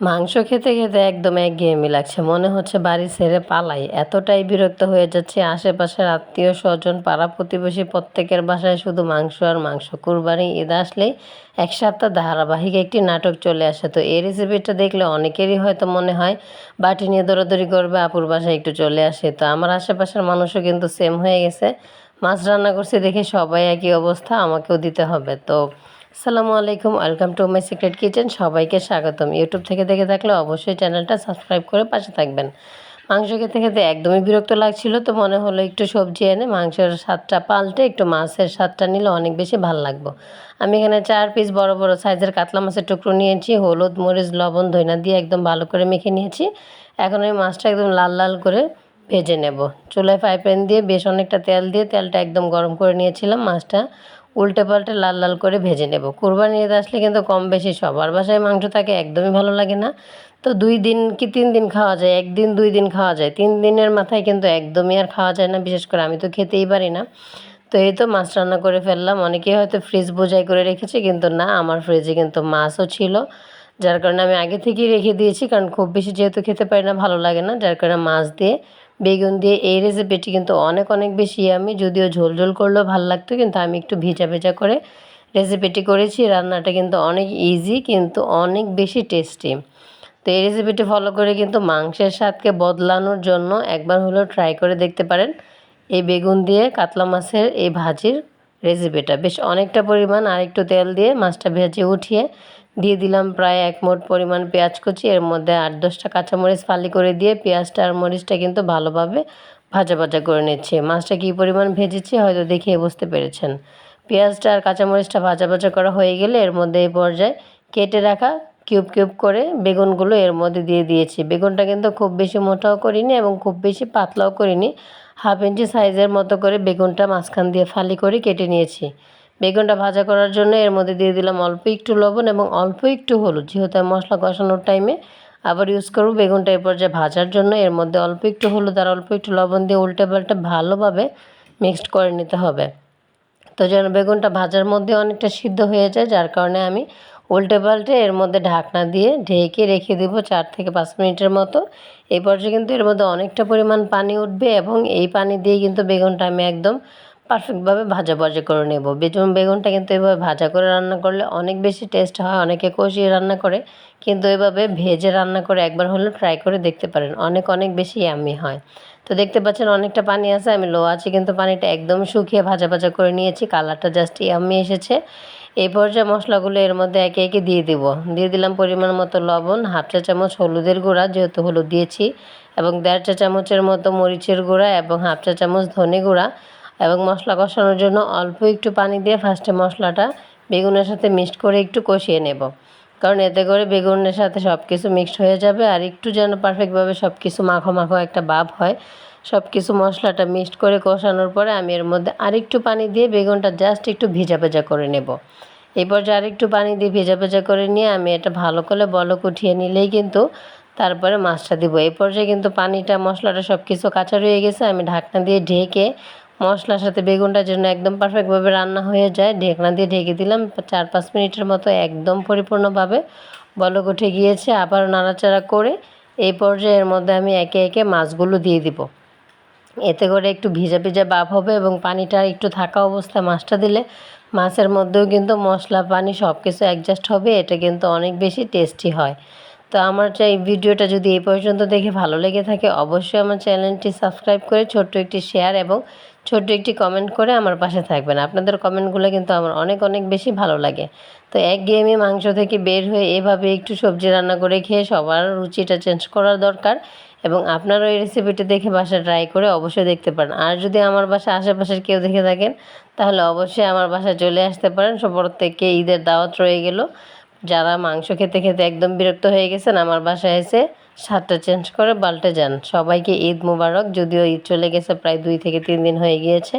মাংস খেতে খেতে একদম একঘেয়েমি লাগছে। মনে হচ্ছে বাড়ি ছেড়ে পালাই। এতটাই বিরক্ত হয়ে যাচ্ছে আশেপাশের আত্মীয় স্বজন, পাড়া প্রতিবেশী প্রত্যেকের বাসায় শুধু মাংস আর মাংস। কুরবানি ঈদ আসলেই এক সপ্তাহ ধারাবাহিক একটি নাটক চলে আসে। তো এই রেসিপিটা দেখলে অনেকেরই হয়তো মনে হয়, বাটি নিয়ে দৌড়াদৌড়ি করবে, আপুর বাসায় একটু চলে আসে। তো আমার আশেপাশের মানুষও কিন্তু সেম হয়ে গেছে। মাছ রান্না করছি দেখে সবাই একই অবস্থা, আমাকেও দিতে হবে। তো আসসালামু আলাইকুম, welcome to my secret kitchen. সবাইকে স্বাগতম। ইউটিউব থেকে দেখে থাকলে অবশ্যই চ্যানেলটা সাবস্ক্রাইব করে পাশে থাকবেন। মাংস খেতে খেতে একদমই বিরক্ত লাগছিল, তো মনে হলো একটু সবজি এনে মাংসের স্বাদটা পাল্টে একটু মাছের স্বাদটা নিলে অনেক বেশি ভালো লাগবো। আমি এখানে চার পিস বড় বড় সাইজের কাতলা মাছের টুকরো নিয়েছি, হলুদ, মরিচ, লবণ, ধইনা দিয়ে একদম ভালো করে মেখে নিয়েছি। এখন আমি মাছটা একদম লাল লাল করে ভেজে নেব। চুলায় ফ্রাই প্যান দিয়ে বেশ অনেকটা তেল দিয়ে তেলটা একদম গরম করে নিয়েছিলাম মাছটা। উল্টে পাল্টে লাল লাল করে ভেজে নেব। কোরবানি ঈদ আসলে কিন্তু কম বেশি সবার বাসায় মাংস থাকে একদমই ভালো লাগে না। তো দুই দিন কি তিন দিন খাওয়া যায়? একদিন, দুই দিন খাওয়া যায়। তিন দিনের মাথায় কিন্তু একদমই আর খাওয়া যায় না। বিশেষ করে আমি তো খেতেই পারি না। তো এই তো মাছ রান্না করে ফেললাম। অনেকেই হয়তো ফ্রিজ বোঝাই করে রেখেছে, কিন্তু না, আমার ফ্রিজে কিন্তু মাছও ছিল। যার কারণে আমি আগে থেকেই রেখে দিয়েছি। কারণ খুব বেশি যেহেতু খেতে পারি না, ভালো লাগে না। যার কারণে মাছ দিয়ে বেগুন দিয়ে এই রেসিপিটি কিন্তু অনেক অনেক বেশি আমি, যদিও ঝোল ঝোল করলেও ভালো লাগতো, কিন্তু আমি একটু ভেজা ভেজা করে রেসিপিটি করেছি। রান্নাটা কিন্তু অনেক ইজি কিন্তু অনেক বেশি টেস্টি তো এই রেসিপিটি ফলো করে কিন্তু মাংসের স্বাদকে বদলানোর জন্য একবার হলেও ট্রাই করে দেখতে পারেন। এই বেগুন দিয়ে কাতলা মাছের এই ভাজির রেসিপিটা বেশ অনেকটা পরিমাণ আর একটু তেল দিয়ে মাছটা ভেজে উঠিয়ে দিলাম প্রায় এক মোট পরিমাণ পেঁয়াজ কুচি। এর মধ্যে আট দশটা কাঁচামরিচ ফালি করে দিয়ে পেঁয়াজটা আর মরিচটা কিন্তু ভালোভাবে ভাজা ভাজা করে নিচ্ছি। মাছটা কী পরিমাণ ভেজেছি হয়তো দেখে বুঝতে পেরেছেন। পেঁয়াজটা আর কাঁচামরিচটা ভাজা ভাজা করা হয়ে গেলে এর মধ্যে এই পর্যায়ে কেটে রাখা কিউব কিউব করে বেগুনগুলো এর মধ্যে দিয়ে দিয়েছি। বেগুনটা কিন্তু খুব বেশি মোটাও করিনি এবং খুব বেশি পাতলাও করিনি। হাফ ইঞ্চি সাইজের মতো করে বেগুনটা মাঝখান দিয়ে ফালি করে কেটে নিয়েছি। বেগুনটা ভাজা করার জন্য এর মধ্যে দিয়ে দিলাম অল্প একটু লবণ এবং অল্প একটু হলুদ। যেহেতু মশলা কষানোর টাইমে আবার ইউজ করব বেগুনটা এরপর যে ভাজার জন্য। এর মধ্যে অল্প একটু হলুদ আর অল্প একটু লবণ দিয়ে উল্টে পাল্টে ভালোভাবে মিক্সড করে নিতে হবে। তো যেন বেগুনটা ভাজার মধ্যে অনেকটা সিদ্ধ হয়ে যায়, যার কারণে আমি উল্টে পাল্টে এর মধ্যে ঢাকনা দিয়ে ঢেকে রেখে দেবো চার থেকে পাঁচ মিনিটের মতো। এই পর্যায়ে কিন্তু এর মধ্যে অনেকটা পরিমাণ পানি উঠবে এবং এই পানি দিয়ে কিন্তু বেগুনটা আমি একদম পারফেক্টভাবে ভাজা ভাজা করে নেব। বেগুন, বেগুনটা কিন্তু এভাবে ভাজা করে রান্না করলে অনেক বেশি টেস্ট হয়, অনেকে কষিয়ে রান্না করে, কিন্তু এভাবে ভেজে রান্না করে একবার হলেও ট্রাই করে দেখতে পারেন, অনেক অনেক বেশি ইয়ামি হয়। তো দেখতে পাচ্ছেন অনেকটা পানি আছে, আমি লো আছি, কিন্তু পানিটা একদম শুকিয়ে ভাজা ভাজা করে নিয়েছি কালারটা জাস্ট ইয়ামি এসেছে। এই পর্যায়ে মশলাগুলো এর মধ্যে একে একে দিয়ে দিব। দিয়ে দিলাম পরিমাণ মতো লবণ, হাফ চা চামচ হলুদের গুঁড়া, যেহেতু হলুদ দিয়েছি, এবং দেড় চা চামচের মতো মরিচের গুঁড়া, এবং হাফ চা চামচ ধনে গুঁড়া। এবং মশলা কষানোর জন্য অল্প একটু পানি দিয়ে ফার্স্টে মশলাটা বেগুনের সাথে মিক্সড করে একটু কষিয়ে নেব। কারণ এতে করে বেগুনের সাথে সব কিছু মিক্সড হয়ে যাবে আর একটু যেন পারফেক্টভাবে সব কিছু মাখো মাখো একটা ভাব হয়। সব কিছু মশলাটা মিক্সড করে কষানোর পরে আমি এর মধ্যে আরেকটু পানি দিয়ে বেগুনটা জাস্ট একটু ভেজা ভেজা করে নেব। এই পর্যায়ে আরেকটু পানি দিয়ে ভেজা ভেজা করে নিয়ে আমি এটা ভালো করে বলক উঠিয়ে নিলেই কিন্তু তারপরে মাছটা দিব। এই পর্যায়ে কিন্তু পানিটা, মশলাটা সব কিছু কাঁচা রয়ে গেছে। আমি ঢাকনা দিয়ে ঢেকে মশলার সাথে বেগুনটার জন্য একদম পারফেক্টভাবে রান্না হয়ে যায়। ঢেকনা দিয়ে ঢেকে দিলাম চার পাঁচ মিনিটের মতো একদম পরিপূর্ণভাবে। বলক উঠে গিয়েছে আবার নাড়াচাড়া করে এই পর্যায়ে এর মধ্যে আমি একে একে মাছগুলো দিয়ে দিব। এতে করে একটু ভিজা ভিজা ভাব হবে এবং পানিটা একটু থাকা অবস্থায় মাছটা দিলে মাছের মধ্যেও কিন্তু মশলা, পানি সব কিছু অ্যাডজাস্ট হবে, এটা কিন্তু অনেক বেশি টেস্টি হয়। তো আমার চাই ভিডিওটা যদি এই পর্যন্ত দেখে ভালো লেগে থাকে, অবশ্যই আমার চ্যানেলটি সাবস্ক্রাইব করে ছোট্ট একটি শেয়ার এবং ছোট্ট একটি কমেন্ট করে আমার পাশে থাকবেন। আপনাদের কমেন্টগুলো কিন্তু আমার অনেক অনেক বেশি ভালো লাগে। তো এক একঘেয়েমি মাংস থেকে বের হয়ে এভাবে একটু সবজি রান্না করে খেয়ে সবার রুচিটা চেঞ্জ করার দরকার এবং আপনারা এই রেসিপিটি দেখে বাসা ট্রাই করে অবশ্যই দেখতে পারেন। আর যদি আমার বাসা আশেপাশের কেউ দেখে থাকেন, তাহলে অবশ্যই আমার বাসায় চলে আসতে পারেন। সব থেকে ঈদের দাওয়াত রয়ে গেল। যারা মাংস খেতে খেতে একদম বিরক্ত হয়ে গেছেন, আমার বাসায় এসে স্বাদটা চেঞ্জ করে পাল্টে যান। সবাইকে ঈদ মুবারক, যদিও ঈদ চলে গেছে, প্রায় দুই থেকে তিন দিন হয়ে গিয়েছে।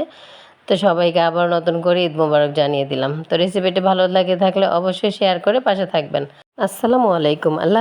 তো সবাইকে আবার নতুন করে ঈদ মুবারক জানিয়ে দিলাম। তো রেসিপিটি ভালো লাগে থাকলে অবশ্যই শেয়ার করে পাশে থাকবেন। আসসালামু আলাইকুম, আল্লাহ